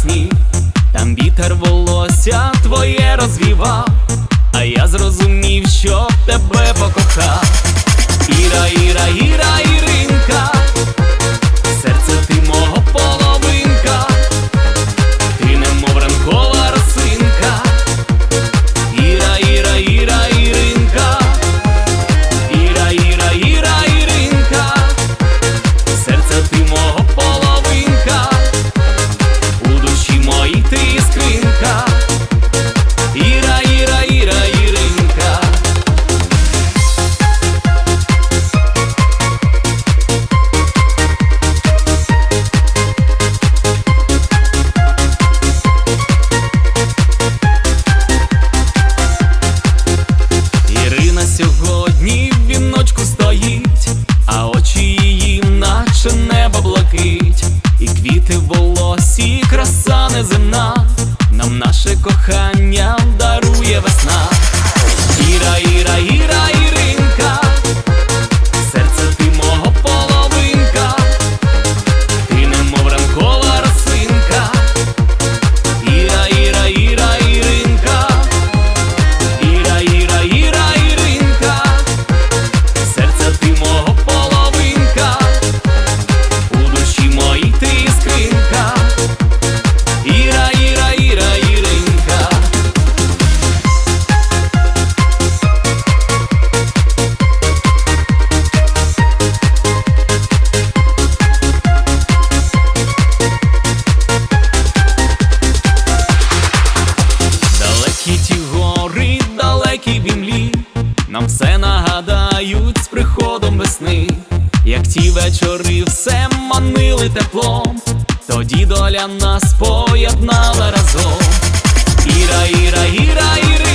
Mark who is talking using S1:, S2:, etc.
S1: сні, там вітер волосся твоє розвівав, а я зрозумів, що тебе покохав. Іра, іра, іра, іра. наше кохання. Нам все нагадають з приходом весни, як ті вечори все манили теплом, тоді доля нас поєднала разом. Іра, іра, іра, іра.